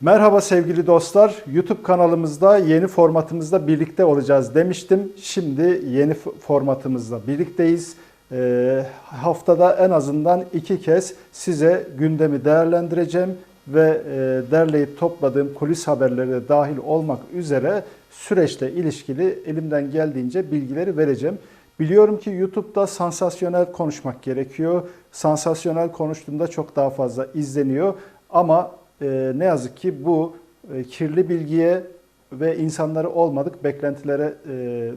Merhaba sevgili dostlar. YouTube kanalımızda yeni formatımızda birlikte olacağız demiştim. Şimdi yeni formatımızda birlikteyiz. Ee, haftada en azından iki kez size gündemi değerlendireceğim ve e, derleyip topladığım kulis haberleri dahil olmak üzere süreçle ilişkili elimden geldiğince bilgileri vereceğim. Biliyorum ki YouTube'da sansasyonel konuşmak gerekiyor. Sansasyonel konuştuğumda çok daha fazla izleniyor. Ama e, ne yazık ki bu e, kirli bilgiye ve insanları olmadık beklentilere e,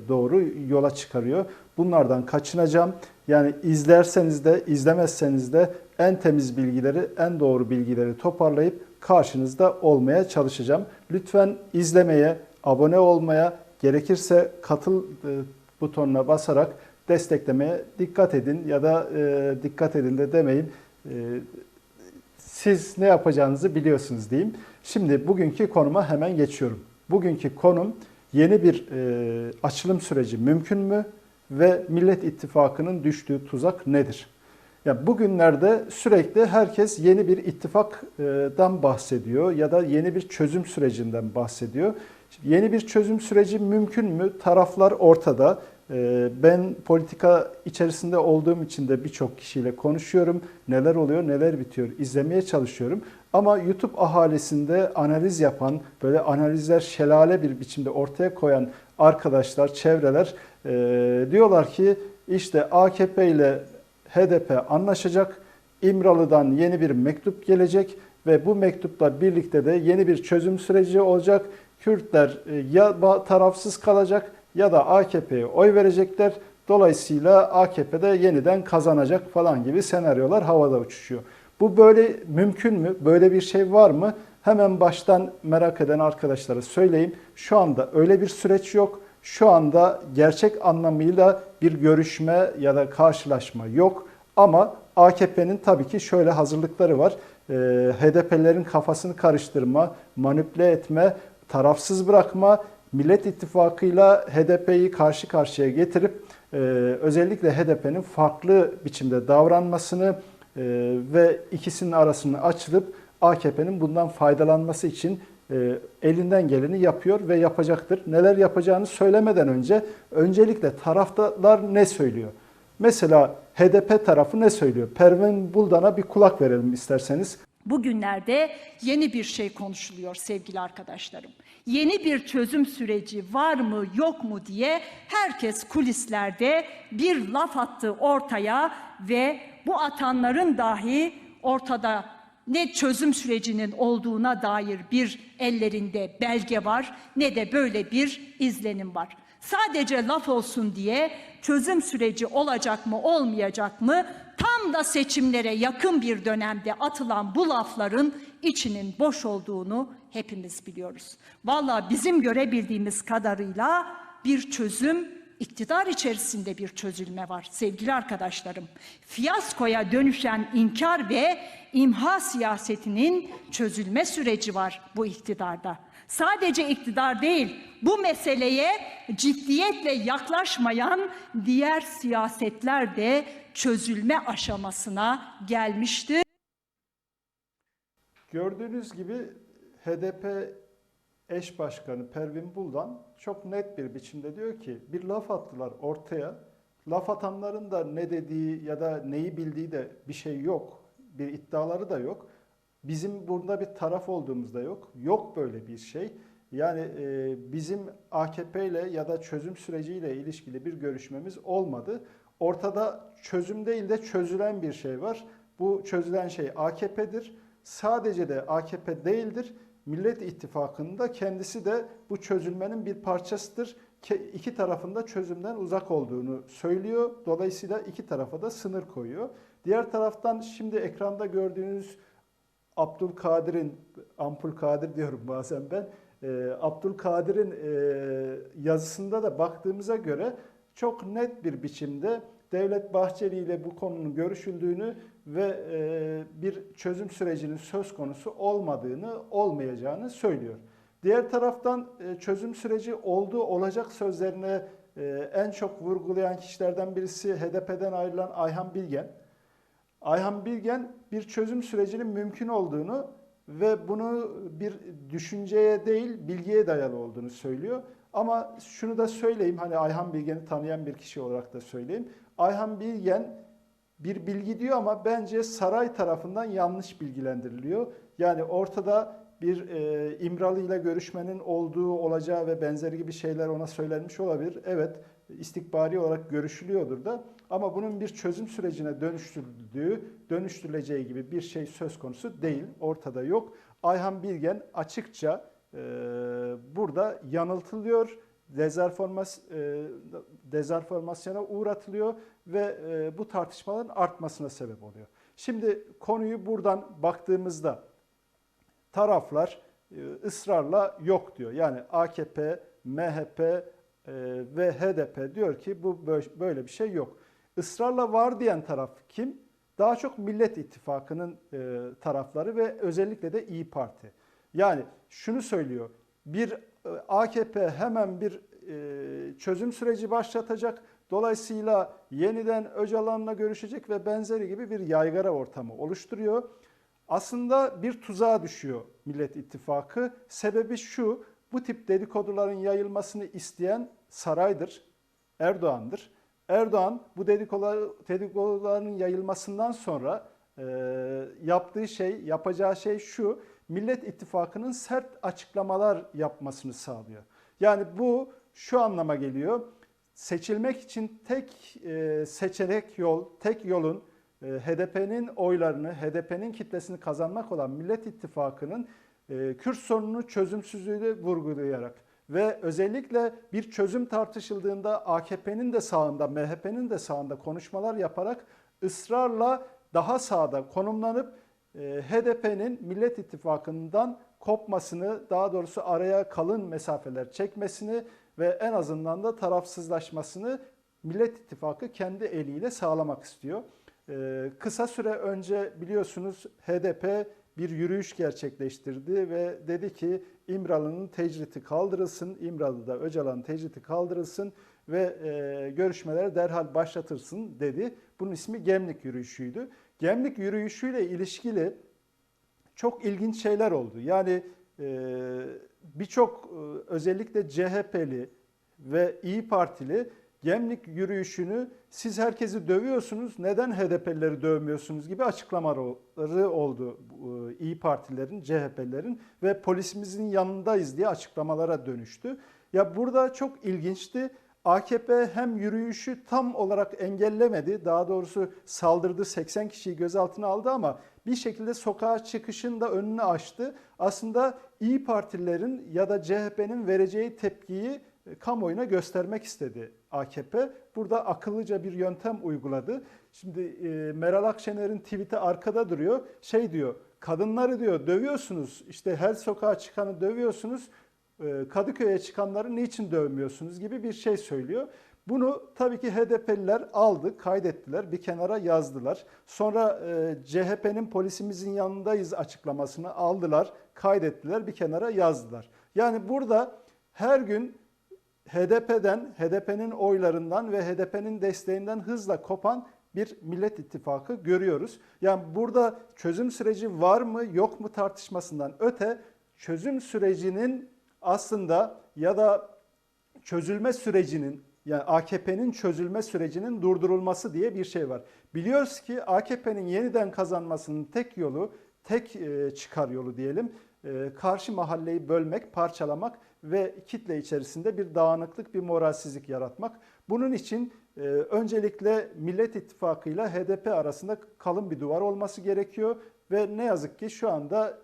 doğru yola çıkarıyor. Bunlardan kaçınacağım. Yani izlerseniz de izlemezseniz de en temiz bilgileri, en doğru bilgileri toparlayıp karşınızda olmaya çalışacağım. Lütfen izlemeye, abone olmaya, gerekirse katıl e, butonuna basarak desteklemeye dikkat edin ya da e, dikkat edin de demeyin. E, siz ne yapacağınızı biliyorsunuz diyeyim. Şimdi bugünkü konuma hemen geçiyorum. Bugünkü konum yeni bir e, açılım süreci mümkün mü ve Millet İttifakı'nın düştüğü tuzak nedir? Ya bugünlerde sürekli herkes yeni bir ittifaktan bahsediyor ya da yeni bir çözüm sürecinden bahsediyor. Şimdi yeni bir çözüm süreci mümkün mü? Taraflar ortada. Ee, Ben politika içerisinde olduğum için de birçok kişiyle konuşuyorum. Neler oluyor, neler bitiyor izlemeye çalışıyorum. Ama YouTube ahalisinde analiz yapan, böyle analizler şelale bir biçimde ortaya koyan arkadaşlar, çevreler e, diyorlar ki işte AKP ile HDP anlaşacak. İmralı'dan yeni bir mektup gelecek ve bu mektupla birlikte de yeni bir çözüm süreci olacak. Kürtler e, ya tarafsız kalacak ya da AKP'ye oy verecekler. Dolayısıyla AKP de yeniden kazanacak falan gibi senaryolar havada uçuşuyor. Bu böyle mümkün mü? Böyle bir şey var mı? Hemen baştan merak eden arkadaşlara söyleyeyim. Şu anda öyle bir süreç yok. Şu anda gerçek anlamıyla bir görüşme ya da karşılaşma yok. Ama AKP'nin tabii ki şöyle hazırlıkları var. Ee, HDP'lerin kafasını karıştırma, manipüle etme, tarafsız bırakma, Millet İttifakı'yla HDP'yi karşı karşıya getirip e, özellikle HDP'nin farklı biçimde davranmasını e, ve ikisinin arasını açılıp AKP'nin bundan faydalanması için e, elinden geleni yapıyor ve yapacaktır. Neler yapacağını söylemeden önce öncelikle taraftar ne söylüyor? Mesela HDP tarafı ne söylüyor? Pervin Buldan'a bir kulak verelim isterseniz. Bugünlerde yeni bir şey konuşuluyor sevgili arkadaşlarım. Yeni bir çözüm süreci var mı yok mu diye herkes kulislerde bir laf attı ortaya ve bu atanların dahi ortada ne çözüm sürecinin olduğuna dair bir ellerinde belge var ne de böyle bir izlenim var. Sadece laf olsun diye çözüm süreci olacak mı olmayacak mı tam da seçimlere yakın bir dönemde atılan bu lafların içinin boş olduğunu hepimiz biliyoruz. Vallahi bizim görebildiğimiz kadarıyla bir çözüm iktidar içerisinde bir çözülme var sevgili arkadaşlarım. Fiyaskoya dönüşen inkar ve imha siyasetinin çözülme süreci var bu iktidarda. Sadece iktidar değil, bu meseleye ciddiyetle yaklaşmayan diğer siyasetler de çözülme aşamasına gelmiştir. Gördüğünüz gibi HDP eş başkanı Pervin Buldan çok net bir biçimde diyor ki bir laf attılar ortaya. Laf atanların da ne dediği ya da neyi bildiği de bir şey yok. Bir iddiaları da yok. Bizim burada bir taraf olduğumuzda yok. Yok böyle bir şey. Yani e, bizim AKP ile ya da çözüm süreciyle ilişkili bir görüşmemiz olmadı. Ortada çözüm değil de çözülen bir şey var. Bu çözülen şey AKP'dir. Sadece de AKP değildir. Millet İttifakı'nda kendisi de bu çözülmenin bir parçasıdır. İki tarafında çözümden uzak olduğunu söylüyor. Dolayısıyla iki tarafa da sınır koyuyor. Diğer taraftan şimdi ekranda gördüğünüz Abdülkadir'in, Ampul Kadir diyorum bazen ben, e, Abdülkadir'in e, yazısında da baktığımıza göre çok net bir biçimde Devlet Bahçeli ile bu konunun görüşüldüğünü ve e, bir çözüm sürecinin söz konusu olmadığını, olmayacağını söylüyor. Diğer taraftan e, çözüm süreci olduğu olacak sözlerine e, en çok vurgulayan kişilerden birisi HDP'den ayrılan Ayhan Bilgen. Ayhan Bilgen bir çözüm sürecinin mümkün olduğunu ve bunu bir düşünceye değil bilgiye dayalı olduğunu söylüyor. Ama şunu da söyleyeyim hani Ayhan Bilgen'i tanıyan bir kişi olarak da söyleyeyim. Ayhan Bilgen bir bilgi diyor ama bence saray tarafından yanlış bilgilendiriliyor. Yani ortada bir e, İmralı ile görüşmenin olduğu, olacağı ve benzeri gibi şeyler ona söylenmiş olabilir. Evet, istikbari olarak görüşülüyordur da ama bunun bir çözüm sürecine dönüştürüldüğü, dönüştürüleceği gibi bir şey söz konusu değil, ortada yok. Ayhan Bilgen açıkça e, burada yanıltılıyor, dezerformas, e, dezerformasyona uğratılıyor ve e, bu tartışmaların artmasına sebep oluyor. Şimdi konuyu buradan baktığımızda taraflar e, ısrarla yok diyor. Yani AKP, MHP e, ve HDP diyor ki bu bö- böyle bir şey yok. Israrla var diyen taraf kim? Daha çok Millet İttifakı'nın e, tarafları ve özellikle de İyi Parti. Yani şunu söylüyor. Bir e, AKP hemen bir e, çözüm süreci başlatacak. Dolayısıyla yeniden Öcalan'la görüşecek ve benzeri gibi bir yaygara ortamı oluşturuyor. Aslında bir tuzağa düşüyor Millet İttifakı. Sebebi şu, bu tip dedikoduların yayılmasını isteyen saraydır, Erdoğan'dır. Erdoğan bu dedikodular, dedikoduların yayılmasından sonra e, yaptığı şey, yapacağı şey şu, Millet İttifakı'nın sert açıklamalar yapmasını sağlıyor. Yani bu şu anlama geliyor, seçilmek için tek e, seçenek yol, tek yolun e, HDP'nin oylarını, HDP'nin kitlesini kazanmak olan Millet İttifakı'nın e, Kürt sorununu çözümsüzlüğü vurgulayarak ve özellikle bir çözüm tartışıldığında AKP'nin de sağında, MHP'nin de sağında konuşmalar yaparak ısrarla daha sağda konumlanıp e, HDP'nin Millet İttifakı'ndan kopmasını, daha doğrusu araya kalın mesafeler çekmesini ve en azından da tarafsızlaşmasını Millet İttifakı kendi eliyle sağlamak istiyor. Ee, kısa süre önce biliyorsunuz HDP bir yürüyüş gerçekleştirdi ve dedi ki İmralı'nın tecriti kaldırılsın, İmralı'da Öcalan'ın tecriti kaldırılsın ve e, görüşmeler derhal başlatırsın dedi. Bunun ismi Gemlik yürüyüşüydü. Gemlik yürüyüşüyle ilişkili çok ilginç şeyler oldu. Yani e, birçok e, özellikle CHP'li ve İyi Partili Gemlik yürüyüşünü siz herkesi dövüyorsunuz, neden HDP'lileri dövmüyorsunuz gibi açıklamaları oldu e, İyi Partilerin, CHP'lerin ve polisimizin yanındayız diye açıklamalara dönüştü. Ya burada çok ilginçti. AKP hem yürüyüşü tam olarak engellemedi, daha doğrusu saldırdı, 80 kişiyi gözaltına aldı ama bir şekilde sokağa çıkışın da önünü açtı. Aslında İyi Partililerin ya da CHP'nin vereceği tepkiyi e, kamuoyuna göstermek istedi AKP. Burada akıllıca bir yöntem uyguladı. Şimdi e, Meral Akşener'in tweet'i arkada duruyor. Şey diyor, kadınları diyor dövüyorsunuz, işte her sokağa çıkanı dövüyorsunuz, e, Kadıköy'e çıkanları niçin dövmüyorsunuz gibi bir şey söylüyor. Bunu tabii ki HDP'liler aldı, kaydettiler, bir kenara yazdılar. Sonra e, CHP'nin polisimizin yanındayız açıklamasını aldılar, kaydettiler, bir kenara yazdılar. Yani burada her gün HDP'den, HDP'nin oylarından ve HDP'nin desteğinden hızla kopan bir Millet İttifakı görüyoruz. Yani burada çözüm süreci var mı yok mu tartışmasından öte çözüm sürecinin aslında ya da çözülme sürecinin yani AKP'nin çözülme sürecinin durdurulması diye bir şey var. Biliyoruz ki AKP'nin yeniden kazanmasının tek yolu, tek e, çıkar yolu diyelim, e, karşı mahalleyi bölmek, parçalamak ve kitle içerisinde bir dağınıklık, bir moralsizlik yaratmak. Bunun için e, öncelikle Millet İttifakı ile HDP arasında kalın bir duvar olması gerekiyor ve ne yazık ki şu anda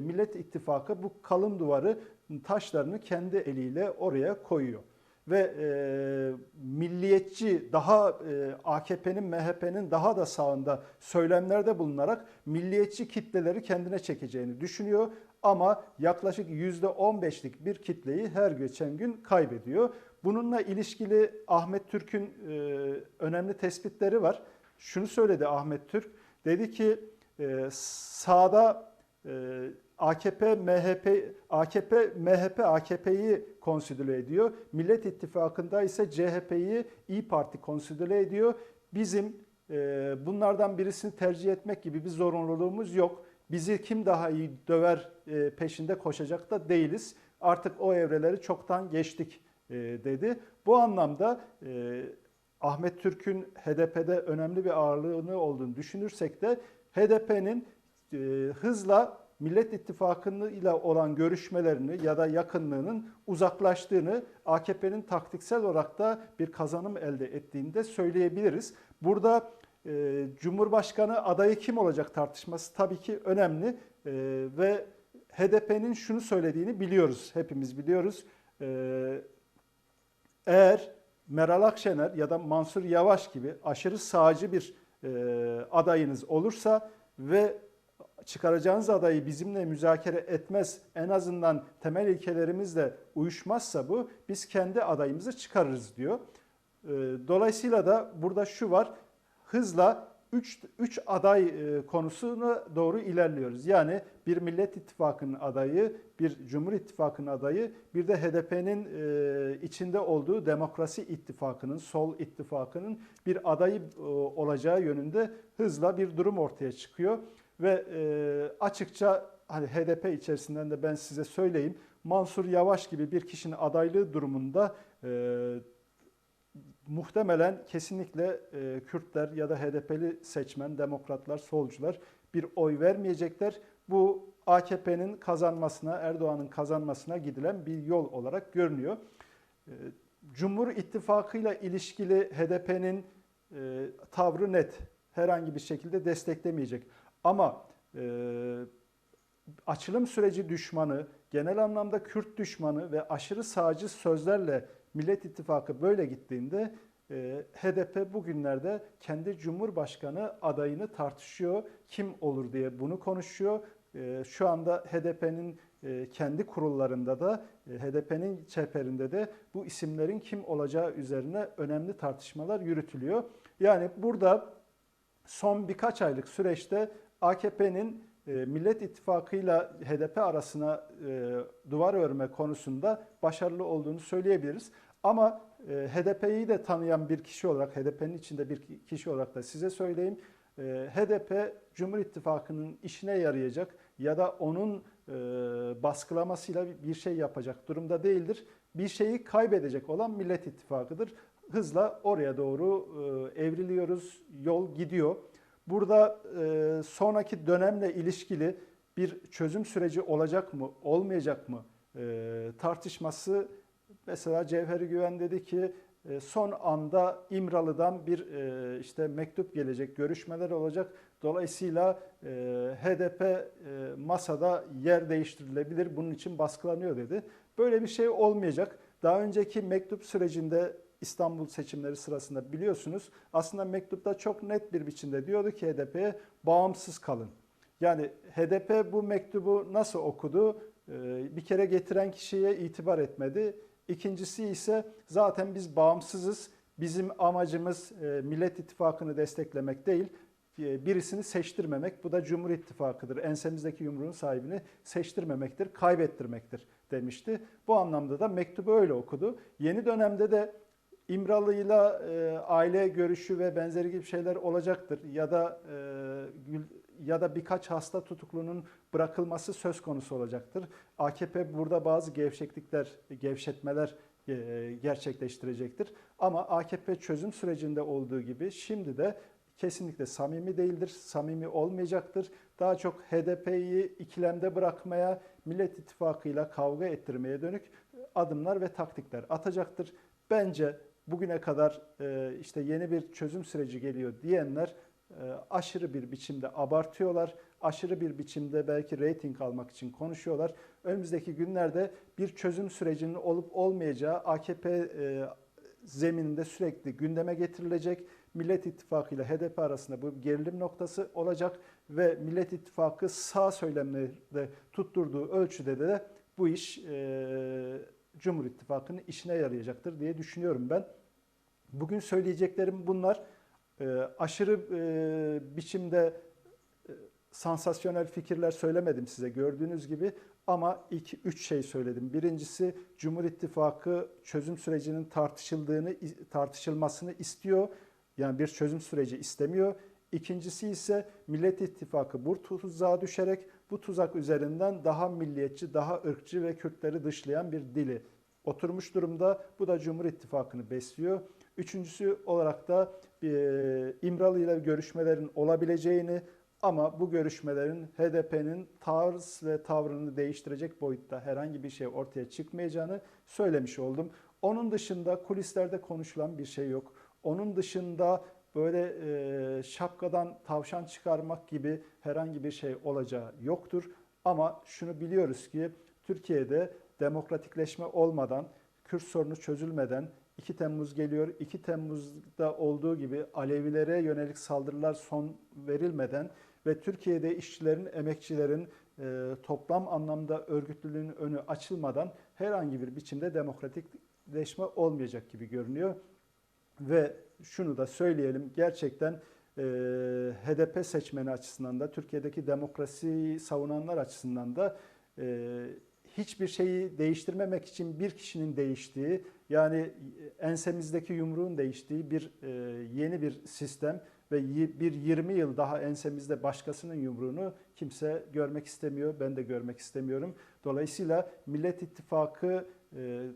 Millet İttifakı bu kalın duvarı taşlarını kendi eliyle oraya koyuyor ve e, milliyetçi daha e, AKP'nin MHP'nin daha da sağında söylemlerde bulunarak milliyetçi kitleleri kendine çekeceğini düşünüyor ama yaklaşık %15'lik bir kitleyi her geçen gün kaybediyor. Bununla ilişkili Ahmet Türk'ün e, önemli tespitleri var. Şunu söyledi Ahmet Türk. Dedi ki e, sağda e, AKP, MHP, AKP, MHP, AKP'yi konsidüle ediyor. Millet İttifakı'nda ise CHP'yi İyi Parti konsidüle ediyor. Bizim bunlardan birisini tercih etmek gibi bir zorunluluğumuz yok. Bizi kim daha iyi döver e, peşinde koşacak da değiliz. Artık o evreleri çoktan geçtik e, dedi. Bu anlamda e, Ahmet Türk'ün HDP'de önemli bir ağırlığını olduğunu düşünürsek de HDP'nin hızla Millet İttifakı ile olan görüşmelerini ya da yakınlığının uzaklaştığını AKP'nin taktiksel olarak da bir kazanım elde ettiğini de söyleyebiliriz. Burada e, Cumhurbaşkanı adayı kim olacak tartışması tabii ki önemli E, ve HDP'nin şunu söylediğini biliyoruz, hepimiz biliyoruz. E, eğer Meral Akşener ya da Mansur Yavaş gibi aşırı sağcı bir e, adayınız olursa ve çıkaracağınız adayı bizimle müzakere etmez, en azından temel ilkelerimizle uyuşmazsa bu, biz kendi adayımızı çıkarırız diyor. Dolayısıyla da burada şu var, hızla 3 3 aday e, konusuna doğru ilerliyoruz. Yani bir Millet İttifakı'nın adayı, bir Cumhur İttifakı'nın adayı, bir de HDP'nin e, içinde olduğu Demokrasi İttifakı'nın, Sol İttifakı'nın bir adayı e, olacağı yönünde hızla bir durum ortaya çıkıyor ve açıkça hani HDP içerisinden de ben size söyleyeyim Mansur Yavaş gibi bir kişinin adaylığı durumunda muhtemelen kesinlikle e, Kürtler ya da HDP'li seçmen, demokratlar, solcular bir oy vermeyecekler. Bu AKP'nin kazanmasına, Erdoğan'ın kazanmasına gidilen bir yol olarak görünüyor. E, Cumhur İttifakı'yla ilişkili HDP'nin e, tavrı net. Herhangi bir şekilde desteklemeyecek. Ama e, açılım süreci düşmanı, genel anlamda Kürt düşmanı ve aşırı sağcı sözlerle Millet İttifakı böyle gittiğinde e, HDP bugünlerde kendi Cumhurbaşkanı adayını tartışıyor. Kim olur diye bunu konuşuyor. E, şu anda HDP'nin e, kendi kurullarında da HDP'nin çeperinde de bu isimlerin kim olacağı üzerine önemli tartışmalar yürütülüyor. Yani burada son birkaç aylık süreçte AKP'nin Millet İttifakı'yla HDP arasına duvar örme konusunda başarılı olduğunu söyleyebiliriz. Ama e, HDP'yi de tanıyan bir kişi olarak, HDP'nin içinde bir kişi olarak da size söyleyeyim. HDP Cumhur İttifakı'nın işine yarayacak ya da onun baskılamasıyla bir şey yapacak durumda değildir. Bir şeyi kaybedecek olan Millet İttifakı'dır. Hızla oraya doğru evriliyoruz, yol gidiyor. Burada e, sonraki dönemle ilişkili bir çözüm süreci olacak mı, olmayacak mı e, tartışması mesela Cevheri Güven dedi ki e, son anda İmralı'dan bir e, işte mektup gelecek, görüşmeler olacak. Dolayısıyla e, HDP masada yer değiştirilebilir, bunun için baskılanıyor dedi. Böyle bir şey olmayacak. Daha önceki mektup sürecinde İstanbul seçimleri sırasında biliyorsunuz aslında mektupta çok net bir biçimde diyordu ki HDP'ye bağımsız kalın. Yani HDP bu mektubu nasıl okudu? Bir kere getiren kişiye itibar etmedi. İkincisi ise zaten biz bağımsızız. Bizim amacımız e, Millet İttifakı'nı desteklemek değil, e, birisini seçtirmemek. Bu da Cumhur İttifakı'dır. Ensemizdeki yumruğun sahibini seçtirmemektir, kaybettirmektir demişti. Bu anlamda da mektubu öyle okudu. Yeni dönemde de İmralı'yla e, aile görüşü ve benzeri gibi şeyler olacaktır ya da e, ya da birkaç hasta tutuklunun bırakılması söz konusu olacaktır. AKP burada bazı gevşeklikler, gevşetmeler e, gerçekleştirecektir. Ama AKP çözüm sürecinde olduğu gibi şimdi de kesinlikle samimi değildir, samimi olmayacaktır. Daha çok HDP'yi ikilemde bırakmaya, Millet İttifakı'yla kavga ettirmeye dönük adımlar ve taktikler atacaktır. Bence bugüne kadar e, işte yeni bir çözüm süreci geliyor diyenler aşırı bir biçimde abartıyorlar. Aşırı bir biçimde belki reyting almak için konuşuyorlar. Önümüzdeki günlerde bir çözüm sürecinin olup olmayacağı AKP e, zemininde sürekli gündeme getirilecek. Millet İttifakı ile HDP arasında bu gerilim noktası olacak ve Millet İttifakı sağ söylemlerde tutturduğu ölçüde de bu iş Cumhur İttifakı'nın işine yarayacaktır diye düşünüyorum ben. Bugün söyleyeceklerim bunlar. E, aşırı e, biçimde e, sansasyonel fikirler söylemedim size gördüğünüz gibi ama iki üç şey söyledim. Birincisi Cumhur İttifakı çözüm sürecinin tartışıldığını tartışılmasını istiyor. Yani bir çözüm süreci istemiyor. İkincisi ise Millet İttifakı bu tuzağa düşerek bu tuzak üzerinden daha milliyetçi, daha ırkçı ve Kürtleri dışlayan bir dili oturmuş durumda. Bu da Cumhur İttifakı'nı besliyor. Üçüncüsü olarak da e, İmralı ile görüşmelerin olabileceğini ama bu görüşmelerin HDP'nin tarz ve tavrını değiştirecek boyutta herhangi bir şey ortaya çıkmayacağını söylemiş oldum. Onun dışında kulislerde konuşulan bir şey yok. Onun dışında böyle e, şapkadan tavşan çıkarmak gibi herhangi bir şey olacağı yoktur. Ama şunu biliyoruz ki Türkiye'de demokratikleşme olmadan, Kürt sorunu çözülmeden 2 Temmuz geliyor. 2 Temmuz'da olduğu gibi Alevilere yönelik saldırılar son verilmeden ve Türkiye'de işçilerin, emekçilerin e, toplam anlamda örgütlülüğün önü açılmadan herhangi bir biçimde demokratikleşme olmayacak gibi görünüyor. Ve şunu da söyleyelim gerçekten e, HDP seçmeni açısından da Türkiye'deki demokrasiyi savunanlar açısından da e, hiçbir şeyi değiştirmemek için bir kişinin değiştiği yani ensemizdeki yumruğun değiştiği bir e, yeni bir sistem ve bir 20 yıl daha ensemizde başkasının yumruğunu kimse görmek istemiyor. Ben de görmek istemiyorum. Dolayısıyla Millet İttifakı e,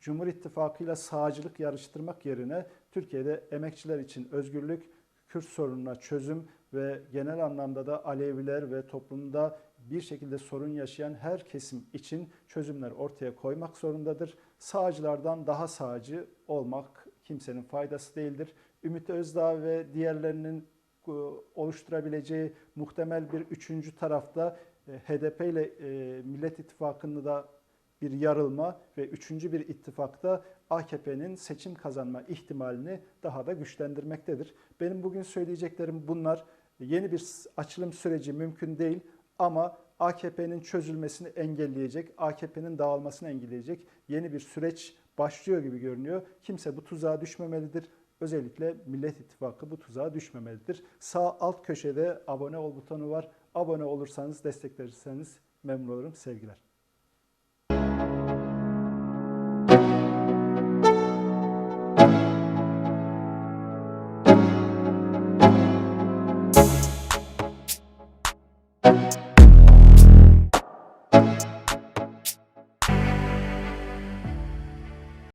Cumhur İttifakı'yla sağcılık yarıştırmak yerine Türkiye'de emekçiler için özgürlük, Kürt sorununa çözüm ve genel anlamda da Aleviler ve toplumda bir şekilde sorun yaşayan her kesim için çözümler ortaya koymak zorundadır. Sağcılardan daha sağcı olmak kimsenin faydası değildir. Ümit Özdağ ve diğerlerinin e, oluşturabileceği muhtemel bir üçüncü tarafta e, HDP ile e, Millet İttifakı'nı da bir yarılma ve üçüncü bir ittifakta AKP'nin seçim kazanma ihtimalini daha da güçlendirmektedir. Benim bugün söyleyeceklerim bunlar. Yeni bir açılım süreci mümkün değil ama AKP'nin çözülmesini engelleyecek, AKP'nin dağılmasını engelleyecek yeni bir süreç başlıyor gibi görünüyor. Kimse bu tuzağa düşmemelidir. Özellikle Millet İttifakı bu tuzağa düşmemelidir. Sağ alt köşede abone ol butonu var. Abone olursanız, desteklerseniz memnun olurum. Sevgiler.